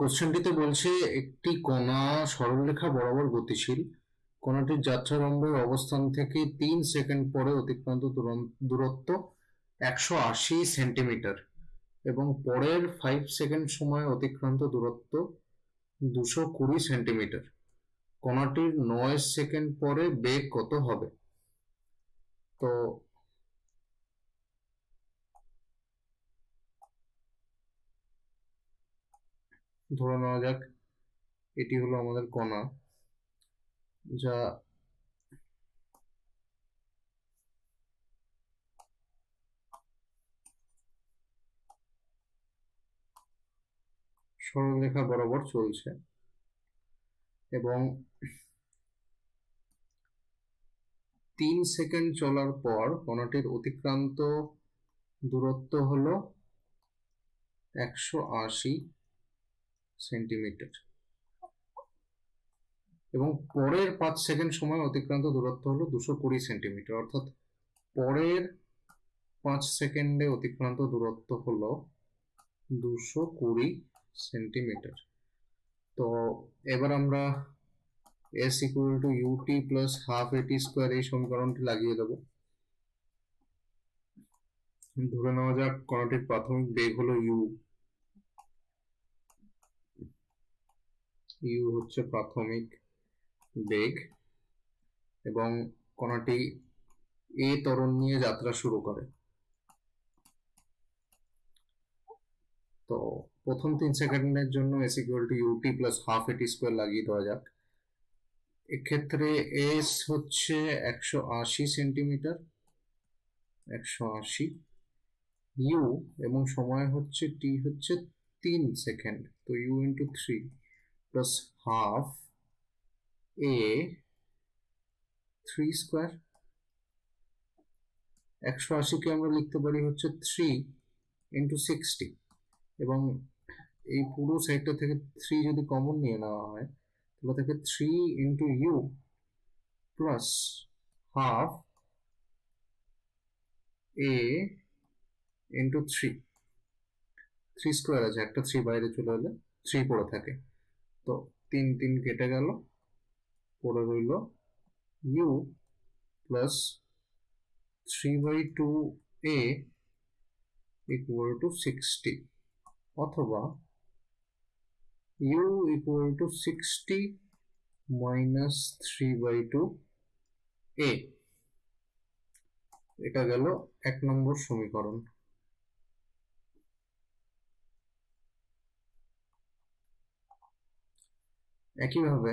কোশ্চেনটিতে বলছে, একটি কণা সরলরেখা বরাবর গতিশীল। কণাটির যাত্রারম্ভের অবস্থান থেকে তিন সেকেন্ড পরে অতিক্রান্ত দূরত্ব একশো আশি সেন্টিমিটার এবং পরের ফাইভ সেকেন্ড সময় অতিক্রান্ত দূরত্ব দুশো কুড়ি সেন্টিমিটার। কণাটির নয় সেকেন্ড পরে বেগ কত হবে? তো ধরে নেওয়া যাক, এটি হলো আমাদের কণা, যা সরলরেখা বরাবর চলছে এবং তিন সেকেন্ড চলার পর কণাটির অতিক্রান্ত দূরত্ব হলো একশো আশি সেন্টিমিটার। এবং পরের পাঁচ সেকেন্ড সময় অতিক্রান্ত দূরত্ব হলো দুশো কুড়ি সেন্টিমিটার। অর্থাৎ পরের পাঁচ সেকেন্ডে অতিক্রান্ত দূরত্ব হলো দুশো কুড়ি সেন্টিমিটার। তো এবার আমরা s equal to u t plus half a t square এই সমীকরণটি লাগিয়ে দেবো। ধরে নেওয়া যাক কণাটির প্রাথমিক বেগ হলো ইউ ইউ হচ্ছে প্রাথমিক বেগ এবং কণাটি এ ত্বরণ নিয়ে যাত্রা শুরু করে। তো প্রথম তিন সেকেন্ডের জন্য s equal to u t plus half a t square লাগিয়ে দেওয়া যাক। এক্ষেত্রে এস হচ্ছে একশো আশি সেন্টিমিটার, একশো আশি। ইউ এবং সময় হচ্ছে টি হচ্ছে তিন সেকেন্ড, তো u into three plus half a three square একশো আশিকে আমরা লিখতে পারি হচ্ছে থ্রি ইন্টু সিক্সটি এবং এই পুরো সাইডটা থেকে থ্রি যদি কমন নিয়ে নেওয়া হয়, তাহলে থেকে three into u plus half a into three three square আছে, একটা থ্রি বাইরে চলে এলে থ্রি পড়ে থাকে। তো তিন তিন কেটে গেল, পড়ে রইল u plus three by two a equal to sixty অথবা u equal to sixty minus three by two a এটা গেল এক নম্বর সমীকরণ। একইভাবে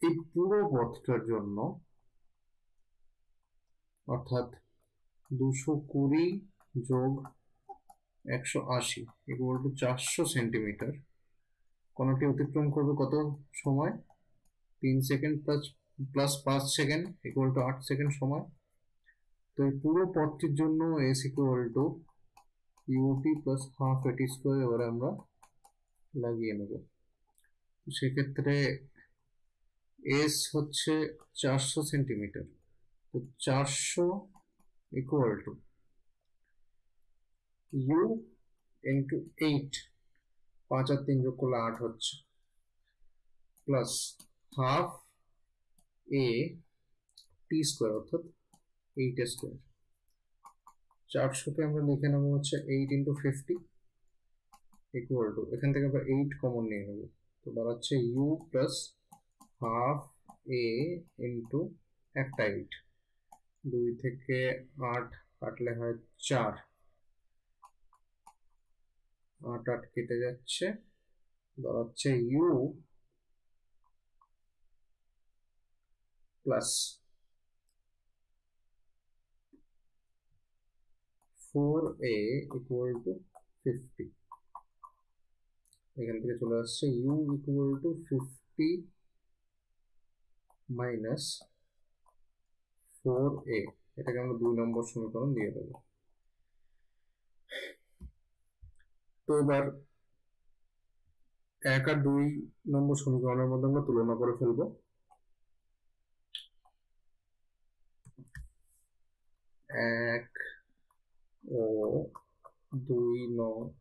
এই পুরো পথটার জন্য অর্থাৎ দুশো কুড়ি যোগ একশো আশি ইকুয়াল টু চারশো সেন্টিমিটার। কোনটি অতিক্রম করবে কত সময়? তিন সেকেন্ড প্লাস প্লাস পাঁচ সেকেন্ড ইকুয়াল টু আট সেকেন্ড সময়। তো এই পুরো পথটির জন্য s equal to u t plus half a t square এবারে আমরা লাগিয়ে নেব। সেক্ষেত্রে এস হচ্ছে চারশো সেন্টিমিটার। তো চারশো equal to u into eight পাঁচ আর তিন যোগ আট হচ্ছে। Plus half a t square অর্থাৎ এইট স্কোয়ার চারশোকে আমরা লিখে নেব হচ্ছে eight into fifty equal to এখান থেকে আমরা এইট কমন নিয়ে নেব। তো দাঁড়াচ্ছে u plus half a into একটা এইট দুই থেকে আট কাটলে হয় চার। আট আট কেটে যাচ্ছে দাঁড়াচ্ছে u plus four a equal to fifty এখান থেকে চলে আসছে u equal to fifty minus four a এটাকে আমরা দুই নম্বর সমীকরণ দিয়ে দেবো। তো এবার এক আর দুই নম্বর সমীকরণের মধ্যে আমরা তুলনা করে ফেলব। এক or do we know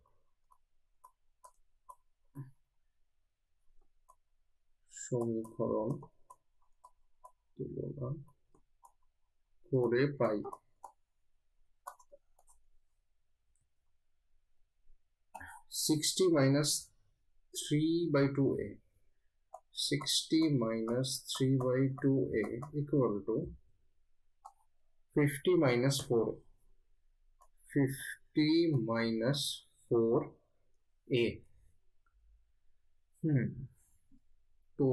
show me colon core by sixty minus three by two a. Sixty minus three by two a equal to fifty minus four 50 minus 4a হুম তো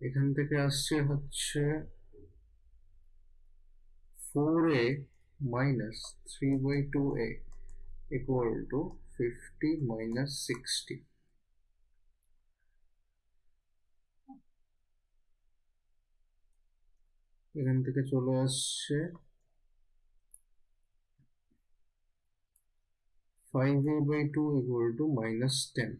এখান থেকে আসছে হচ্ছে 4a minus 3 by 2a equal to 50 minus 60 এখান থেকে চলে আসছে five a by two equal to minus ten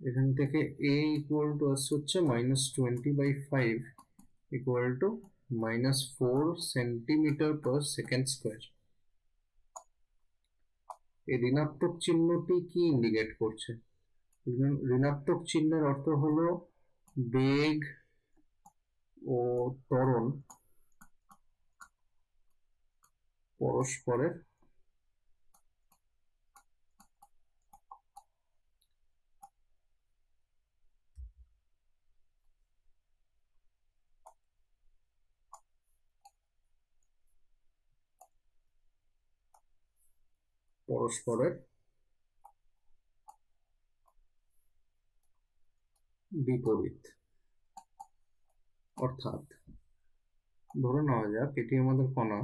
এখান থেকে এ ইকুয়াল টু আসছে হচ্ছে minus twenty by five equal to minus four centimetre per second square এই ঋণাত্মক চিহ্নটি কি ইন্ডিকেট করছে? ঋণাত্মক চিহ্নের অর্থ হলো বেগ ও ত্বরণ পরস্পরের পরস্পরের বিপরীত। অর্থাৎ ধরে নেওয়া যাক এটি আমাদের কণা।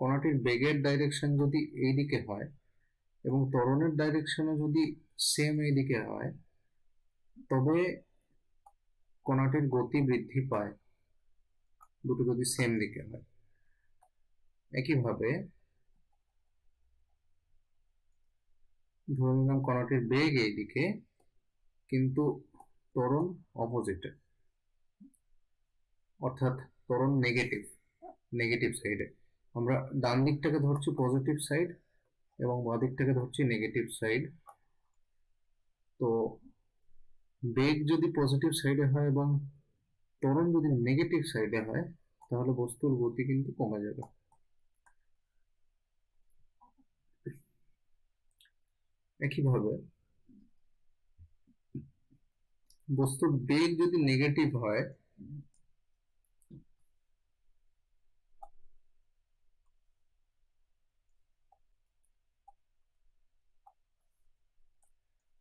কণাটির বেগের ডাইরেকশন যদি এই দিকে হয় এবং ত্বরণের ডাইরেকশনও যদি সেম এই দিকে হয়, তবে কণাটির গতি বৃদ্ধি পায়। দুটো যদি সেম দিকে হয়। একইভাবে ধরে নিলাম কণাটির বেগ এইদিকে, কিন্তু ত্বরণ অপোজিটে অর্থাৎ ত্বরণ নেগেটিভ নেগেটিভ সাইডে আমরা ডান দিকটাকে ধরছি পজিটিভ সাইড এবং বাঁ দিকটাকে ধরছি নেগেটিভ সাইড তো বেগ যদি পজিটিভ সাইডে হয় এবং ত্বরণ যদি নেগেটিভ সাইডে হয়, তাহলে বস্তুর গতি কিন্তু কমে যাবে। একইভাবে বস্তুর বেগ যদি নেগেটিভ হয়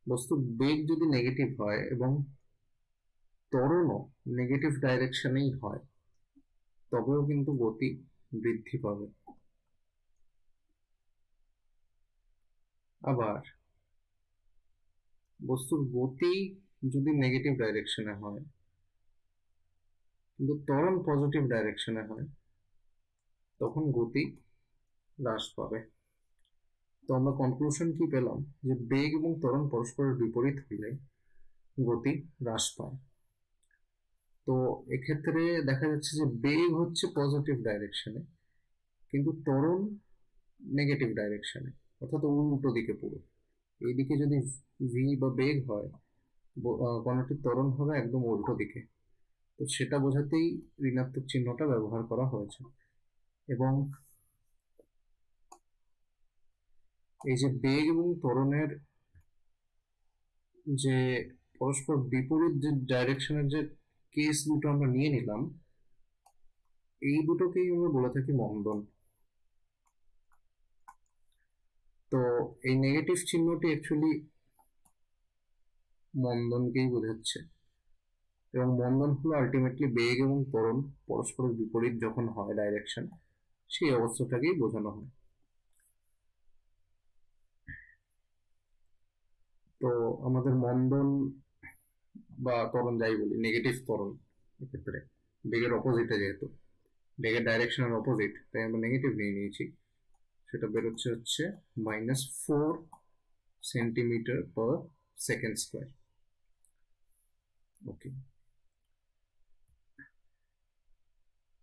বস্তুর বেগ যদি নেগেটিভ হয় এবং ত্বরণও নেগেটিভ ডাইরেকশনেই হয়, তবেও কিন্তু গতি বৃদ্ধি পাবে। আবার, বস্তুর গতি যদি নেগেটিভ ডাইরেকশনে হয়, কিন্তু ত্বরণ পজিটিভ ডাইরেকশনে হয়, তখন গতি হ্রাস পাবে। তো আমরা কনক্লুশন কি পেলাম? যে বেগ এবং ত্বরণ পরস্পরের বিপরীত হইলে গতি হ্রাস পায়। তো এক্ষেত্রে দেখা যাচ্ছে যে বেগ হচ্ছে পজিটিভ ডাইরেকশনে কিন্তু ত্বরণ নেগেটিভ ডাইরেকশনে অর্থাৎ উল্টো দিকে পুরো। এইদিকে যদি ভি বা বেগ হয় কণাটির ত্বরণ হবে একদম উল্টো দিকে। তো সেটা বোঝাতেই ঋণাত্মক চিহ্নটা ব্যবহার করা হয়েছে। এবং এই যে বেগ এবং ত্বরণের যে পরস্পর বিপরীত যে ডাইরেকশনের যে কেস দুটো আমরা নিয়ে নিলাম, এই দুটোকেই আমরা বলে থাকি মন্দন। তো এই নেগেটিভ চিহ্নটি অ্যাকচুয়ালি মন্দনকেই বোঝাচ্ছে। এবং মন্দন হলো আলটিমেটলি বেগ এবং ত্বরণ পরস্পরের বিপরীত যখন হয় ডাইরেকশন সেই অবস্থাটাকেই বোঝানো হয়। তো আমাদের মন্দন বা ত্বরণ যাই বলি নেগেটিভ ত্বরণ এক্ষেত্রে, বেগের অপোজিটে যেহেতু, বেগের ডাইরেকশনের অপোজিট তাই আমরা নেগেটিভ নিয়ে নিয়েছি। সেটা বেরোচ্ছে হচ্ছে minus four centimetre per second square okay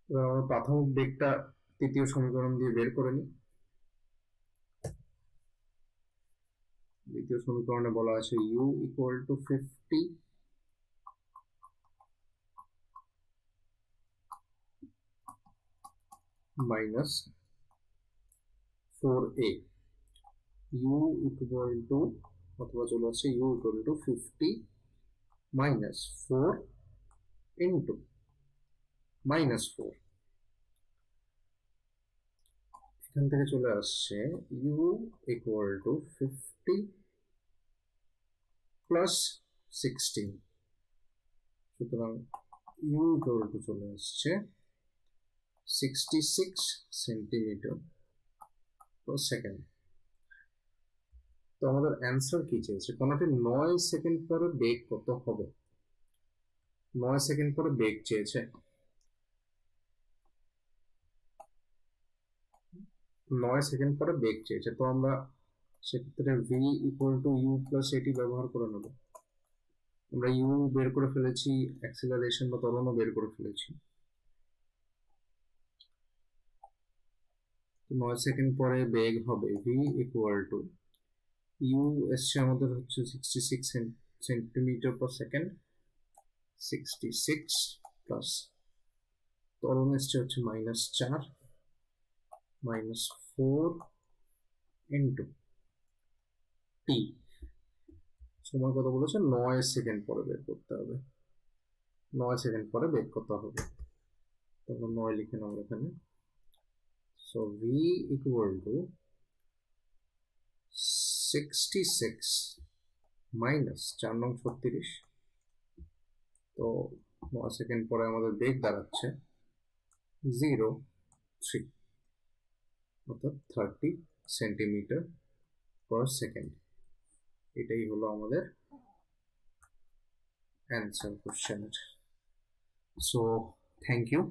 এবার আমরা প্রাথমিক বেগটা তৃতীয় সমীকরণ দিয়ে বের করে নিই। দ্বিতীয় সমীকরণে বলা আছে u equal to fifty minus four a u equal to অথবা চলে আসছে u equal to fifty minus four into minus four এখান থেকে চলে আসছে u equal to fifty plus sixteen সুতরাং ইউ ইকুয়াল টু চলে আসছে sixty six centimetre per second তো আমাদের অ্যান্সার কি চেয়েছে? কোনটি? নয় সেকেন্ড পরে বেগ কত হবে? নয় সেকেন্ড পরে বেগ চেয়েছে। নয় সেকেন্ড পরে বেগ চেয়েছে। তো আমরা সেক্ষেত্রে v equal to u plus a t ব্যবহার করে নেব। আমরা ইউ বের করে ফেলেছি অ্যাক্সিলারেশন বা ত্বরণও বের করে ফেলেছি। নয় সেকেন্ড পরে বেগ হবে ভি ইকুয়াল টু ইউ এসছে আমাদের হচ্ছে sixty six centimetre per second sixty six plus ত্বরণ এসছে হচ্ছে মাইনাস চার মাইনাস ফোর ইন্টু টি সময় কত বলেছে? নয় সেকেন্ড পরে বের করতে হবে। নয় সেকেন্ড পরে বের করতে হবে। তারপর নয় লিখে নেব এখানে। So v equal to sixty six minus চার নং ছত্রিশ। তো নয় সেকেন্ড পরে আমাদের বেগ দাঁড়াচ্ছে জিরো থ্রি অর্থাৎ থার্টি সেন্টিমিটার পার সেকেন্ড এটাই হলো আমাদের অ্যান্সার কোশ্চেনের সো থ্যাংক ইউ